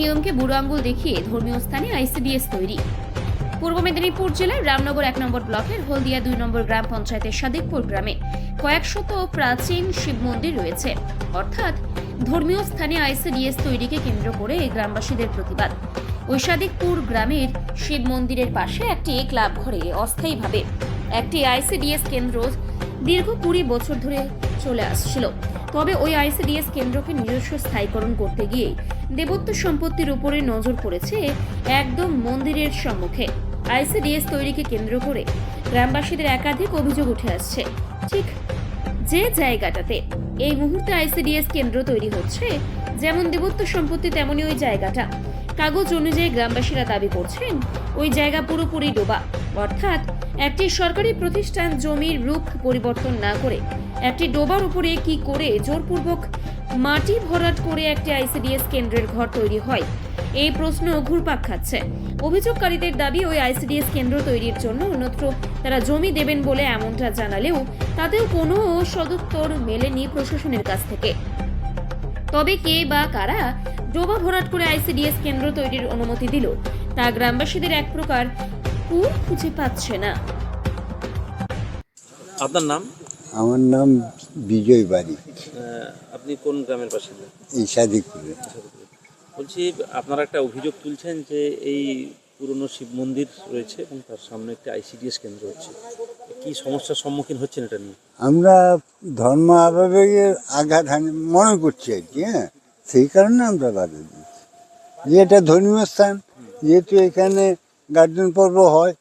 নিয়মকে বুড়ো আঙ্গুল দেখিয়ে ধর্মীয় স্থানে আইসিডিএস তৈরি। পূর্ব মেদিনীপুর জেলার রামনগর এক নম্বর ব্লকের হলদিয়া দুই নম্বর গ্রাম পঞ্চায়েতের সাদিকপুর গ্রামে কয়েক শত প্রাচীন শিব মন্দির রয়েছে। অর্থাৎ ধর্মীয় স্থানে আইসিডিএস তৈরিকে কেন্দ্র করে এই গ্রামবাসীদের প্রতিবাদ। ওই সাদিকপুর গ্রামের শিব মন্দিরের পাশে একটি ক্লাব ঘরে অস্থায়ীভাবে একটি আইসিডিএস কেন্দ্র দীর্ঘ কুড়ি বছর ধরে চলে আসছিল। তবে ওই আইসিডিএস কেন্দ্রকে নিজস্ব স্থায়ীকরণ করতে গিয়ে দেবত্ব সম্পত্তির উপরে নজর পড়েছে একদম মন্দিরের সম্মুখে। আইসিডিএস তৈরিকে কেন্দ্র করে গ্রামবাসীদের একাধিক অভিযোগ উঠে আসছে। ঠিক যে জায়গাটাতে এই মুহূর্তে আইসিডিএস কেন্দ্র তৈরি হচ্ছে, যেমন দেবত্ব সম্পত্তি তেমনই ওই জায়গাটা। কাগজ অনুযায়ী গ্রামবাসীরা দাবি করছেন, ওই জায়গা পুরোপুরি ডোবা। অর্থাৎ একটি সরকারি প্রতিষ্ঠান জমির রূপ পরিবর্তন না করে একটি ডোবার উপরে কি করে জোরপূর্বক মাটি ভরাট করে একটি আইসিডিএস কেন্দ্রের ঘর তৈরি হয়? এই প্রশ্ন ঘুরপাক খাচ্ছে। অভিযোগকারীদের দাবি, ওই আইসিডিএস কেন্দ্র তৈরির জন্য অন্যত্র তারা জমি দেবেন বলে এমনটা জানালেও তাতেও কোনো সদুত্তর মেলেনি প্রশাসনের কাছ থেকে। তবে কে বা কারা ডোবা ভরাট করে আইসিডিএস কেন্দ্র তৈরির অনুমতি দিল, তা গ্রামবাসীদের এক প্রকার খুঁজে পাচ্ছে না। আপনার নাম? আমার নাম বিজয় বাড়ি আপনি কোন গ্রামের বাসিন্দা? এই সাদিকপুরে। বলছি আপনারা একটা অভিযোগ তুলছেন যে এই পুরনো শিব মন্দির রয়েছে এবং তার সামনে একটা আইসিডিএস কেন্দ্র হচ্ছে। কি সমস্যার সম্মুখীন হচ্ছেন এটা নিয়ে? আমরা ধর্ম আবেগের আঘাত মনে করছি আর কি হ্যাঁ? সেই কারণে আমরা বাধা দিচ্ছি যে এটা ধর্মীয় স্থান যেহেতু এখানে গার্জেন পর্ব হয়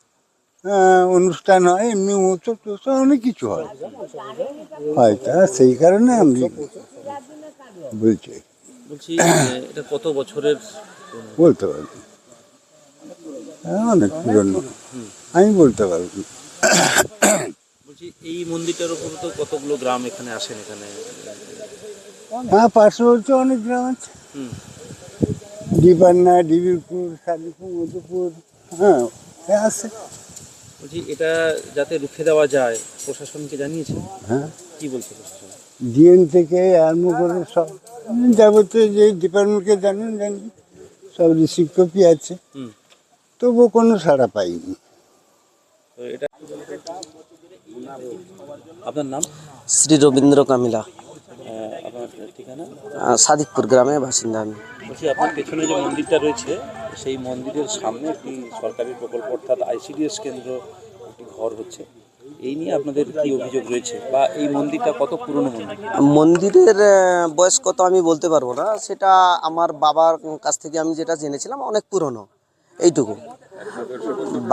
অনুষ্ঠান হয় এমনি উৎসব টুৎসব অনেক কিছু হয়। হয় তা সেই কারণে আমি বলছি। বলছি এটা কত বছরের? বলতে পারব। হ্যাঁ, অনেক পুরনো। আমি বলতে পারব। বলছি এই মন্দিরটার উপর তো কতগুলো গ্রাম এখানে আসেন এখানে? হ্যাঁ পার্শ্ববর্তী অনেক গ্রাম আছে। ডিপান্না ডিবিরপুর শালিপুর মধুপুর হ্যাঁ আছে। বলছি এটা যাতে রুখে দেওয়া যায় প্রশাসনকে জানিয়েছে হ্যাঁ। কি বলছে প্রশাসন? ডিএন থেকে আরম্ভ করে সব যাবতীয় যে ডিপার্টমেন্টকে জানেন জানি সব রিসিভ কপি আছে। হুম। তবুও কোনো সাড়া পাইনি। এটা আপনার নাম? শ্রী রবীন্দ্র কামিলা। আপনার ঠিকানা? সাদিকপুর গ্রামের বাসিন্দা আমি। বলছি আপনার পেছনে যে মন্দিরটা রয়েছে সেই মন্দিরের সামনে একটি সরকারি প্রকল্প অর্থাৎ আইসিডিএস কেন্দ্র একটি ঘর হচ্ছে। এই নিয়ে আপনাদের কি অভিযোগ রয়েছে? বা এই মন্দিরটা কত পুরনো মন্দির? মন্দিরের বয়স কত আমি বলতে পারব না। সেটা আমার বাবার কাছ থেকে আমি যেটা জেনেছিলাম অনেক পুরনো। এইটুকু।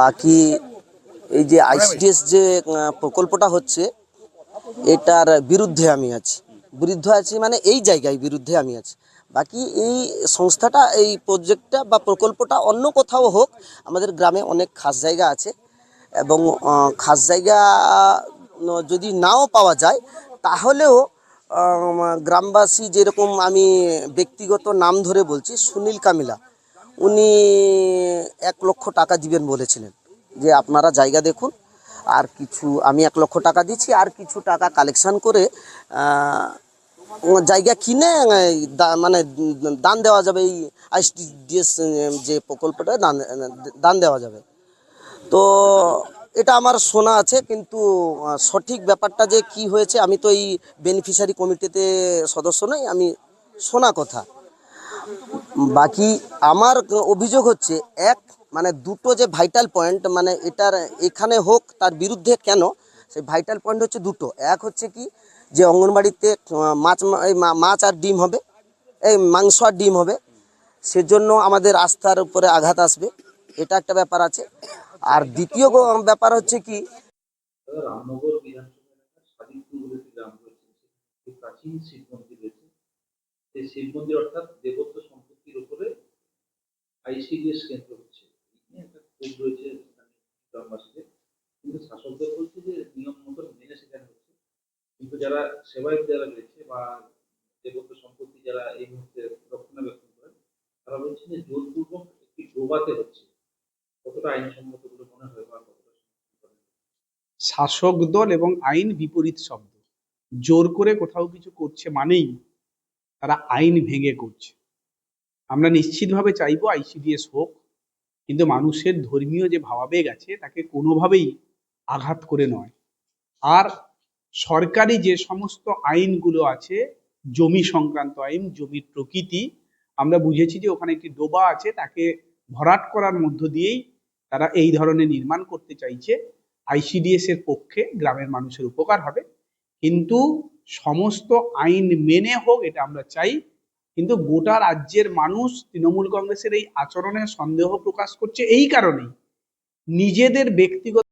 বাকি এই যে আইসিডিএস যে প্রকল্পটা হচ্ছে এটার বিরুদ্ধে আমি আছি। বিরুদ্ধে আছি মানে এই জায়গায় বিরুদ্ধে আমি আছি। বাকি এই সংস্থাটা, এই প্রজেক্টটা বা প্রকল্পটা অন্য কোথাও হোক, আমাদের গ্রামে অনেক খাস জায়গা আছে এবং খাস জায়গা যদি নাও পাওয়া যায়, তাহলেও গ্রামবাসী যেরকম আমি ব্যক্তিগত নাম ধরে বলছি, সুনীল কামিলা, উনি এক লক্ষ টাকা দিবেন বলেছিলেন, যে আপনারা জায়গা দেখুন। আর কিছু, আমি এক লক্ষ টাকা দিচ্ছি, আর কিছু টাকা কালেকশন করে জায়গা কিনে মানে দান দেওয়া যাবে, এই আইসডিএস যে প্রকল্পটা, দান দান দেওয়া যাবে। তো এটা আমার শোনা আছে, কিন্তু সঠিক ব্যাপারটা যে কি হয়েছে, আমি তো এই বেনিফিশিয়ারি কমিটিতে সদস্য নই, আমি শোনা কথা। বাকি আমার অভিযোগ হচ্ছে, এক মানে দুটো যে ভাইটাল পয়েন্ট মানে এটার এখানে হোক, তার বিরুদ্ধে কেন? সেই ভাইটাল পয়েন্ট হচ্ছে দুটো। এক হচ্ছে কি, যে অঙ্গনবাড়িতে মাছ মাছ আর ডিম হবে, এই মাংস আর ডিম হবে, সেজন্য আমাদের আস্থার উপরে আঘাত আসবে। এটা একটা ব্যাপার আছে। আর দ্বিতীয় ব্যাপার হচ্ছে কি শিব মন্দির অর্থাৎ দেবত্ব সম্পত্তির উপরে আইসিডিএস কেন্দ্র হচ্ছে এই নিয়ে একটা ক্ষোভ রয়েছে গ্রামবাসীদের কিন্তু শাসকদের বলছে যে নিয়ম মতন মেনে সেখানে হচ্ছে কিন্তু যারা সেবায়ত যারা রয়েছে বা দেবত্ব সম্পত্তি যারা এই মুহূর্তে রক্ষণাবেক্ষণ করেন তারা বলছে যে জোরপূর্বক একটি ডোবাতে হচ্ছে কতটা আইনসম্মত বলে মনে হয় বা কতটা শাসক দল এবং আইন বিপরীত শব্দ। জোর করে কোথাও কিছু করছে মানেই তারা আইন ভেঙে করছে। আমরা নিশ্চিতভাবে চাইব আইসিডিএস হোক কিন্তু মানুষের ধর্মীয় যে ভাবাবেগ আছে, তাকে কোনোভাবেই আঘাত করে নয়। আর সরকারি যে সমস্ত আইনগুলো আছে, জমি সংক্রান্ত আইন, জমির প্রকৃতি, আমরা বুঝেছি যে ওখানে একটি ডোবা আছে, তাকে ভরাট করার মধ্য দিয়েই তারা এই ধরনের নির্মাণ করতে চাইছে। আইসিডিএস এর পক্ষে গ্রামের মানুষের উপকার হবে। কিন্তু সমস্ত আইন মেনে হোক, এটা আমরা চাই কিন্তু গোটা রাজ্যের মানুষ তৃণমূল কংগ্রেসের এই আচরণে সন্দেহ প্রকাশ করছে এই কারণেই। নিজেদের ব্যক্তিগত